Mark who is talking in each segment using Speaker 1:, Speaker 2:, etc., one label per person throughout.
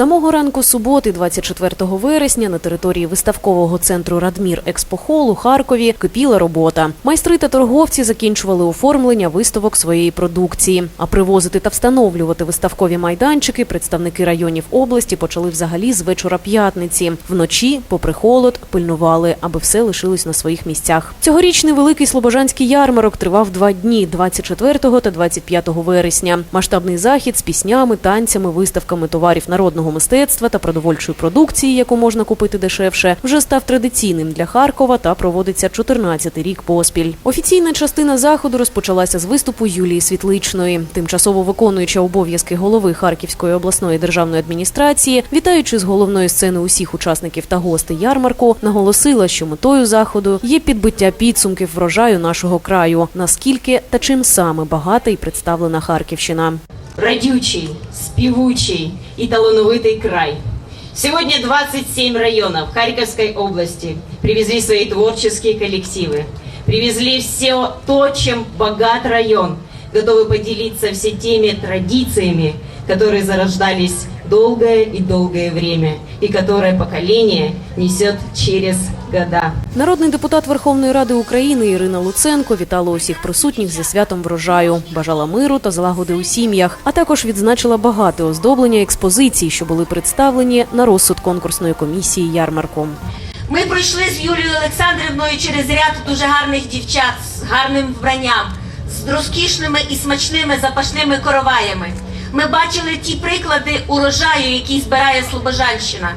Speaker 1: самого ранку суботи, 24 вересня, на території виставкового центру Радмір Експохол у Харкові кипіла робота. Майстри та торговці закінчували оформлення виставок своєї продукції. А привозити та встановлювати виставкові майданчики представники районів області почали взагалі з вечора п'ятниці. Вночі, попри холод, пильнували, аби все лишилось на своїх місцях. Цьогорічний великий слобожанський ярмарок тривав два дні 24 та 25 вересня. Масштабний захід з піснями, танцями, виставками товарів народного мистецтва та продовольчої продукції, яку можна купити дешевше, вже став традиційним для Харкова та проводиться 14-й рік поспіль. Офіційна частина заходу розпочалася з виступу Юлії Світличної, тимчасово виконуюча обов'язки голови Харківської обласної державної адміністрації, вітаючи з головної сцени усіх учасників та гостей ярмарку, наголосила, що метою заходу є підбиття підсумків врожаю нашого краю, наскільки та чим саме багата і представлена Харківщина.
Speaker 2: Родючий, спевучий и талановитый край. Сегодня 27 районов Харьковской области привезли свои творческие коллективы, привезли все то, чем богат район, готовы поделиться все теми традициями, которые зарождались долгое и долгое время, и которые поколение несет через года.
Speaker 1: Народний депутат Верховної Ради України Ірина Луценко вітала усіх присутніх зі святом врожаю, бажала миру та злагоди у сім'ях, а також відзначила багате оздоблення експозицій, що були представлені на розсуд конкурсної комісії ярмарку.
Speaker 3: Ми пройшли з Юлією Олександрівною через ряд дуже гарних дівчат з гарним вбранням, з розкішними і смачними запашними короваями. Ми бачили ті приклади урожаю, який збирає Слобожанщина.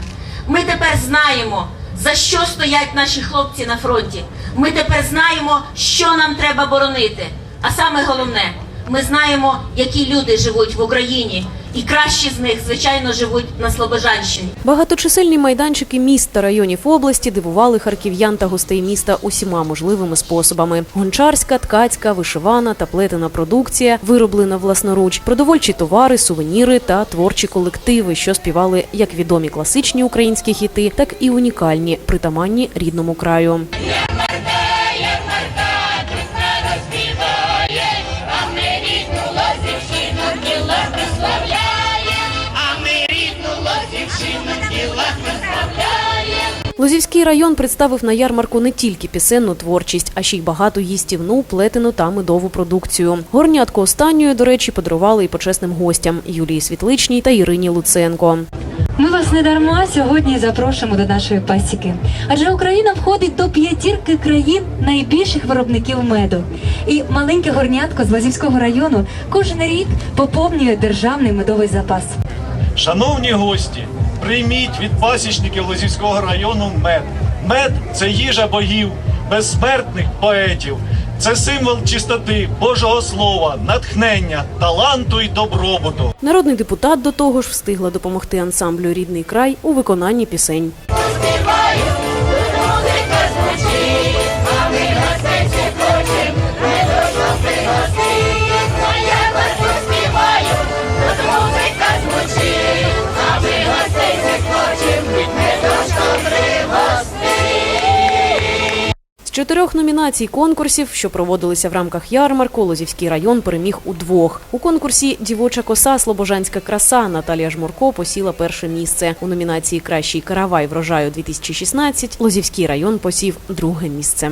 Speaker 3: Ми тепер знаємо, за що стоять наші хлопці на фронті. Ми тепер знаємо, що нам треба боронити. А саме головне, ми знаємо, які люди живуть в Україні, і кращі з них, звичайно, живуть на Слобожанщині.
Speaker 1: Багаточисельні майданчики міст та районів області дивували харків'ян та гостей міста усіма можливими способами: гончарська, ткацька, вишивана та плетена продукція, вироблена власноруч, продовольчі товари, сувеніри та творчі колективи, що співали як відомі класичні українські хіти, так і унікальні, притаманні рідному краю. Лозівський район представив на ярмарку не тільки пісенну творчість, а ще й багату їстівну, плетену та медову продукцію. Горнятку останньої, до речі, подарували і почесним гостям Юлії Світличній та Ірині Луценко.
Speaker 4: Ми вас не дарма сьогодні запрошуємо до нашої пасіки, адже Україна входить до п'ятірки країн найбільших виробників меду. І маленьке горнятко з Лазівського району кожен рік поповнює державний медовий запас.
Speaker 5: Шановні гості, прийміть від пасічників Лозівського району мед. Мед це їжа богів, безсмертних поетів. Це символ чистоти, Божого слова, натхнення, таланту і добробуту.
Speaker 1: Народний депутат до того ж встигла допомогти ансамблю Рідний край у виконанні пісень. Чотирьох номінацій конкурсів, що проводилися в рамках ярмарку, Лозівський район переміг у двох. У конкурсі Дівоча коса Слобожанська краса Наталія Жмурко посіла перше місце. У номінації Кращий каравай врожаю 2016 Лозівський район посів друге місце.